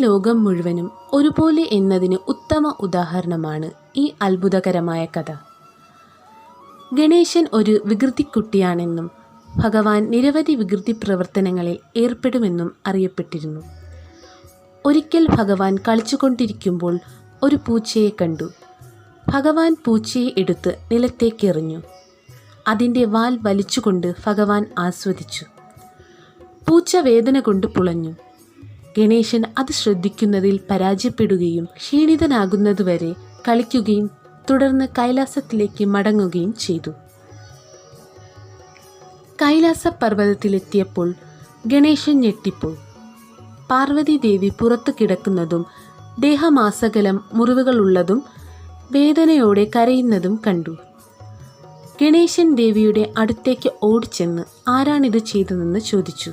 ലോകം മുഴുവനും ഒരുപോലെ എന്നതിന് ഉത്തമ ഉദാഹരണമാണ് ഈ അത്ഭുതകരമായ കഥ. ഗണേശൻ ഒരു വികൃതിക്കുട്ടിയാണെന്നും ഭഗവാൻ നിരവധി വികൃതി പ്രവർത്തനങ്ങളിൽ ഏർപ്പെടുമെന്നും അറിയപ്പെട്ടിരുന്നു. ഒരിക്കൽ ഭഗവാൻ കളിച്ചുകൊണ്ടിരിക്കുമ്പോൾ ഒരു പൂച്ചയെ കണ്ടു. ഭഗവാൻ പൂച്ചയെ എടുത്ത് നിലത്തേക്കെറിഞ്ഞു. അതിന്റെ വാൽ വലിച്ചുകൊണ്ട് ഭഗവാൻ ആസ്വദിച്ചു. പൂച്ച വേദന കൊണ്ട് പുളഞ്ഞു. ഗണേശൻ അത് ശ്രദ്ധിക്കുന്നതിൽ പരാജയപ്പെടുകയും ക്ഷീണിതനാകുന്നതുവരെ കളിക്കുകയും തുടർന്ന് കൈലാസത്തിലേക്ക് മടങ്ങുകയും ചെയ്തു. കൈലാസ പർവതത്തിലെത്തിയപ്പോൾ ഗണേശൻ ഞെട്ടിപ്പോയി. പാർവതി ദേവി പുറത്തു കിടക്കുന്നതും ദേഹമാസകലം മുറിവുകളുള്ളതും വേദനയോടെ കരയുന്നതും കണ്ടു. ഗണേശൻ ദേവിയുടെ അടുത്തേക്ക് ഓടിച്ചെന്ന് ആരാണിത് ചെയ്തതെന്ന് ചോദിച്ചു.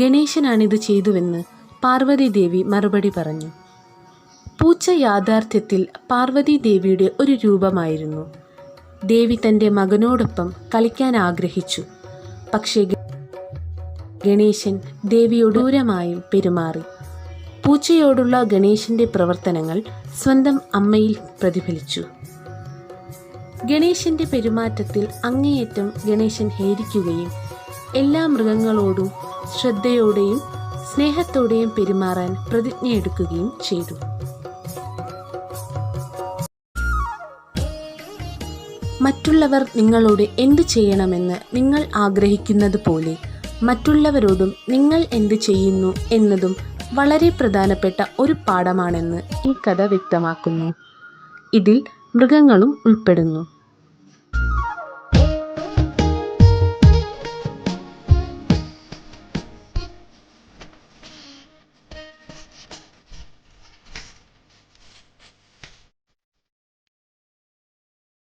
ഗണേശനാണിത് ചെയ്തുവെന്ന് പാർവതി ദേവി മറുപടി പറഞ്ഞു. പൂച്ച യാഥാർത്ഥ്യത്തിൽ പാർവതി ദേവിയുടെ ഒരു രൂപമായിരുന്നു. ദേവി തന്റെ മകനോടൊപ്പം കളിക്കാൻ ആഗ്രഹിച്ചു. പക്ഷേ ഗണേശൻ ദേവിയോട് ദൂരമായും പെരുമാറി. പൂച്ചയോടുള്ള ഗണേശന്റെ പ്രവർത്തനങ്ങൾ സ്വന്തം അമ്മയിൽ പ്രതിഫലിച്ചു. ഗണേശന്റെ പെരുമാറ്റത്തിൽ അങ്ങേയറ്റം ഗണേശൻ ഹേരിക്കുകയും എല്ലാ മൃഗങ്ങളോടും ശ്രദ്ധയോടെയും സ്നേഹത്തോടെയും പെരുമാറാൻ പ്രതിജ്ഞയെടുക്കുകയും ചെയ്തു. മറ്റുള്ളവർ നിങ്ങളോട് എന്ത് ചെയ്യണമെന്ന് നിങ്ങൾ ആഗ്രഹിക്കുന്നത് പോലെ മറ്റുള്ളവരോടും നിങ്ങൾ എന്ത് ചെയ്യുന്നു എന്നതും വളരെ പ്രധാനപ്പെട്ട ഒരു പാഠമാണെന്ന് ഈ കഥ വ്യക്തമാക്കുന്നു. ഇതിൽ മൃഗങ്ങളും ഉൾപ്പെടുന്നു.